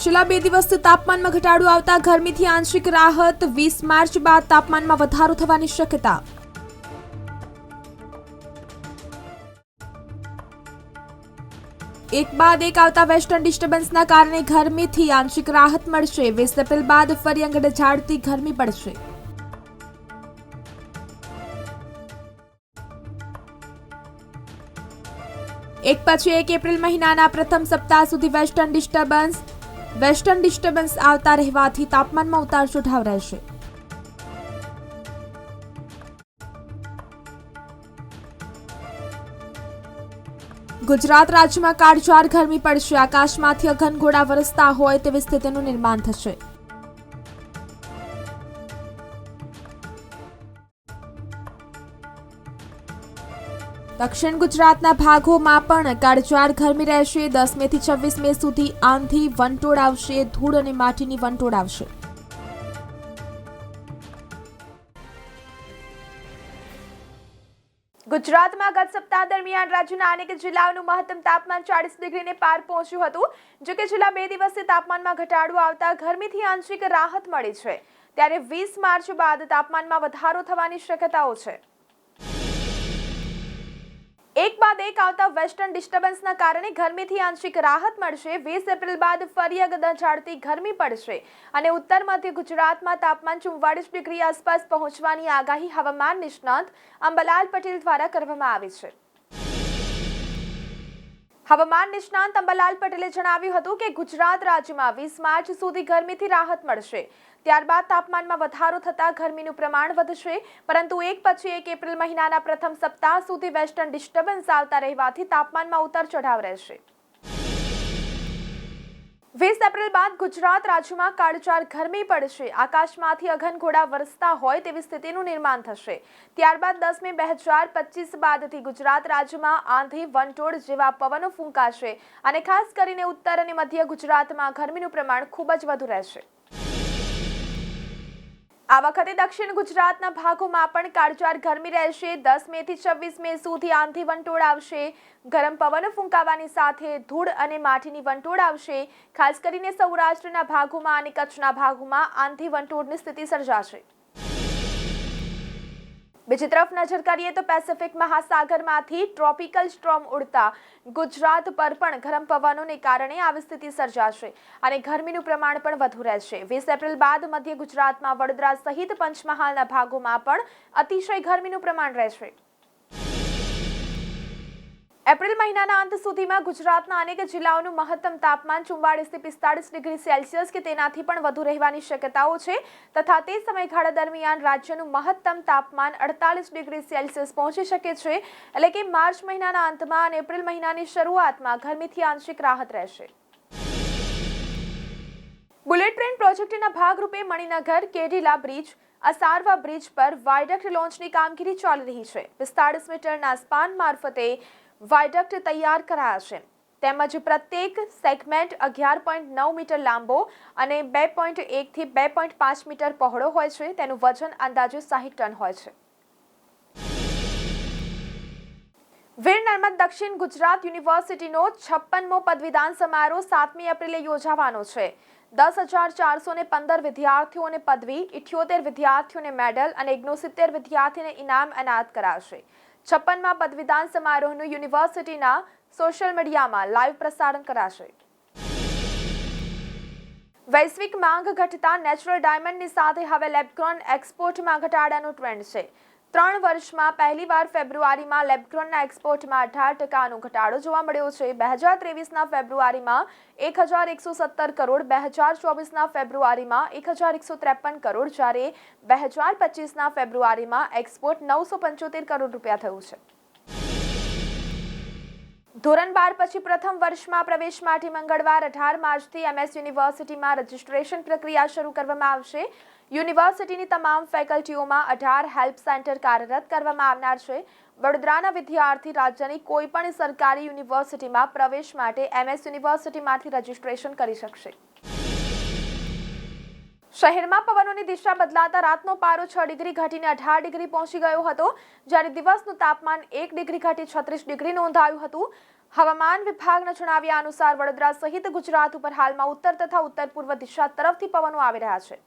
છેલ્લા બે દિવસથી તાપમાનમાં ઘટાડો આવતા ગરમીથી આંશિક રાહત, વીસ માર્ચ બાદ તાપમાનમાં વધારો થવાની શક્યતા. એક બાદ એક આવતા વેસ્ટર્ન ડિસ્ટર્બન્સના કારણે ગરમીથી આંશિક રાહત મળશે. વીસ એપ્રિલ બાદ ફરી અંગડે ઝાડતી ગરમી પડશે. એક પછી એક એપ્રિલ મહિનાના પ્રથમ સપ્તાહ સુધી વેસ્ટર્ન ડિસ્ટર્બન્સ વેસ્ટર્ન ડિસ્ટર્બન્સ આવતા રહેવાથી તાપમાનમાં ઉતાર ચઢાવ રહેશે. ગુજરાત રાજ્યમાં કાળઝાળ ગરમી પડશે. આકાશમાંથી અઘનઘોડા વરસતા હોય તેવી સ્થિતિનું નિર્માણ થશે. દક્ષિણ ગુજરાતના ભાગોમાં પણ કાળઝાળ ગરમી રહેશે. દસ મે થી છવ્વીસ મે સુધી આંધી વંટોળ આવશે. ધૂળ અને માટીની વંટોળ આવશે. ગુજરાતમાં ગત સપ્તાહ દરમિયાન રાજ્યના અનેક જિલ્લાઓનું મહત્તમ તાપમાન ચાળીસ ડિગ્રીને પાર પહોંચ્યું હતું. જો કે છેલ્લા બે દિવસથી તાપમાનમાં ઘટાડો આવતા ગરમીથી આંશિક રાહત મળી છે. ત્યારે વીસ માર્ચ બાદ તાપમાનમાં વધારો થવાની શક્યતાઓ છે. એક બાદ એક આવતા વેસ્ટર્ન ડિસ્ટર્બન્સના કારણે ગરમીથી આંશિક રાહત મળશે. વીસ એપ્રિલ બાદ ફરી ઝાડતી ગરમી પડશે અને ઉત્તર મધ્ય ગુજરાતમાં તાપમાન ચુમ્વાળીસ ડિગ્રી આસપાસ પહોંચવાની આગાહી હવામાન નિષ્ણાંત અંબલાલ પટેલ દ્વારા કરવામાં આવી છે. હવામાન નિષ્ણાંત અંબાલાલ પટેલે જણાવ્યું હતું કે ગુજરાત રાજ્યમાં વીસ માર્ચ સુધી ગરમીથી રાહત મળશે. ત્યારબાદ તાપમાનમાં વધારો થતાં ગરમીનું પ્રમાણ વધશે, પરંતુ એક પછી એક એપ્રિલ મહિનાના પ્રથમ સપ્તાહ સુધી વેસ્ટર્ન ડિસ્ટર્બન્સ આવતા રહેવાથી તાપમાનમાં ઉતાર ચઢાવ રહેશે. વીસ એપ્રિલ બાદ ગુજરાત રાજ્યમાં કાળચાર ગરમી પડશે. આકાશમાંથી અઘનઘોડા વરસતા હોય તેવી સ્થિતિનું નિર્માણ થશે. ત્યારબાદ દસ મે બે હજાર પચીસ બાદથી ગુજરાત રાજ્યમાં આંધી, વંટોળ જેવા પવનો ફૂંકાશે અને ખાસ કરીને ઉત્તર અને મધ્ય ગુજરાતમાં ગરમીનું પ્રમાણ ખૂબ જ વધુ રહેશે. આ વખતે દક્ષિણ ગુજરાતના ભાગોમાં પણ કાળઝાળ ગરમી રહેશે. દસ મે થી છવ્વીસ મે સુધી આંધી વંટોળ આવશે. ગરમ પવન ફૂંકાવાની સાથે ધૂળ અને માટીની વંટોળ આવશે. ખાસ કરીને સૌરાષ્ટ્રના ભાગોમાં અને કચ્છના ભાગોમાં આંધી વંટોળની સ્થિતિ સર્જાશે. બીજી તરફ નજર કરીએ તો પેસિફિક મહાસાગરમાંથી ટ્રોપિકલ સ્ટ્રોમ ઉડતા ગુજરાત પર પણ ગરમ પવનોને કારણે આવી સ્થિતિ સર્જાશે અને ગરમીનું પ્રમાણ પણ વધુ રહેશે. વીસ એપ્રિલ બાદ મધ્ય ગુજરાતમાં વડોદરા સહિત પંચમહાલના ભાગોમાં પણ અતિશય ગરમીનું પ્રમાણ રહેશે. એપ્રિલ મહિનાના અંત સુધીમાં ગુજરાતના અનેક જિલ્લાઓનું મહત્તમ તાપમાન ચુમ્બાળીસથી પિસ્તાળીસ ડિગ્રી સેલ્સિયસ કે તેનાથી પણ વધુ રહેવાની શક્યતાઓ છે તથા તે સમયગાળા દરમિયાન રાજ્યનું મહત્તમ તાપમાન અડતાલીસ ડિગ્રી સેલ્સિયસ પહોંચી શકે છે, એટલે કે માર્ચ મહિનાના અંતમાં અને એપ્રિલ મહિનાની શરૂઆતમાં ગરમીથી આંશિક રાહત રહેશે. બુલેટ ટ્રેન પ્રોજેક્ટના ભાગરૂપે મણિનગર, કેડીલા બ્રિજ, અસારવા બ્રિજ પર વાયડક્ટ લોન્ચની કામગીરી ચાલી રહી છે. પિસ્તાળીસ મીટરના સ્પાન મારફતે વાયડક્ટ તૈયાર કરાયા છે. તેમજ પ્રત્યેક સેગમેન્ટ અગિયાર પોઈન્ટ નવ મીટર લાંબો અને બે પોઈન્ટ એકથી બે પોઈન્ટ પાંચ મીટર પહોળો હોય છે. તેનું વજન અંદાજે સાહીઠ ટન હોય છે. વીર નર્મદ દક્ષિણ ગુજરાત યુનિવર્સિટીનો છપ્પનમો પદવીદાન સમારોહ સાતમી એપ્રિલે યોજાવાનો છે. દસ હજાર ચારસો ને પંદર વિદ્યાર્થીઓને પદવી, ઇઠ્યોતેર વિદ્યાર્થીઓને મેડલ અને ઓગણસિત્તેર વિદ્યાર્થીને ઇનામ એનાયત કરાશે. છપ્પનમાં પદવીદાન સમારોહનું યુનિવર્સિટીના સોશિયલ મીડિયામાં લાઈવ પ્રસારણ કરાશે. વૈશ્વિક માંગ ઘટતા નેચરલ ડાયમંડની સાથે હવે લેબગ્રોન એક્સપોર્ટમાં ઘટાડાનો ટ્રેન્ડ છે. ત્રણ વર્ષમાં પહેલીવાર ફેબ્રુઆરીમાં લેબગ્રોનના એક્સપોર્ટમાં અઢાર ટકાનો ઘટાડો જોવા મળ્યો છે. બે હજાર ત્રેવીસના ફેબ્રુઆરીમાં એક હજાર એકસો સત્તર કરોડ, બે હજાર ચોવીસના ફેબ્રુઆરીમાં એક હજાર એકસો ત્રેપન કરોડ, જ્યારે બે હજાર પચીસના ફેબ્રુઆરીમાં એક્સપોર્ટ નવસો પંચોતેર કરોડ રૂપિયા થયું છે. ધોરણ બાર પછી પ્રથમ વર્ષમાં પ્રવેશ માટે મંગળવાર અઢાર માર્ચથી એમએસ યુનિવર્સિટીમાં રજિસ્ટ્રેશન પ્રક્રિયા શરૂ કરવામાં આવશે. યુનિવર્સિટીની તમામ ફેકલ્ટીઓમાં અઢાર હેલ્પ સેન્ટર કાર્યરત કરવામાં આવનાર છે. વડોદરાના વિદ્યાર્થી રાજ્યની કોઈપણ સરકારી યુનિવર્સિટીમાં પ્રવેશ માટે એમએસ યુનિવર્સિટીમાંથી રજિસ્ટ્રેશન કરી શકશે. શહેરમાં પવનોની દિશા બદલાતા રાતનો પારો છ ડિગ્રી ઘટીને અઢાર ડિગ્રી પહોંચી ગયો હતો, જ્યારે દિવસનું તાપમાન એક ડિગ્રી ઘટી છત્રીસ ડિગ્રી નોંધાયું હતું. હવામાન વિભાગના જણાવ્યા અનુસાર વડોદરા સહિત ગુજરાત ઉપર હાલમાં ઉત્તર તથા ઉત્તર પૂર્વ દિશા તરફથી પવનો આવી રહ્યા છે.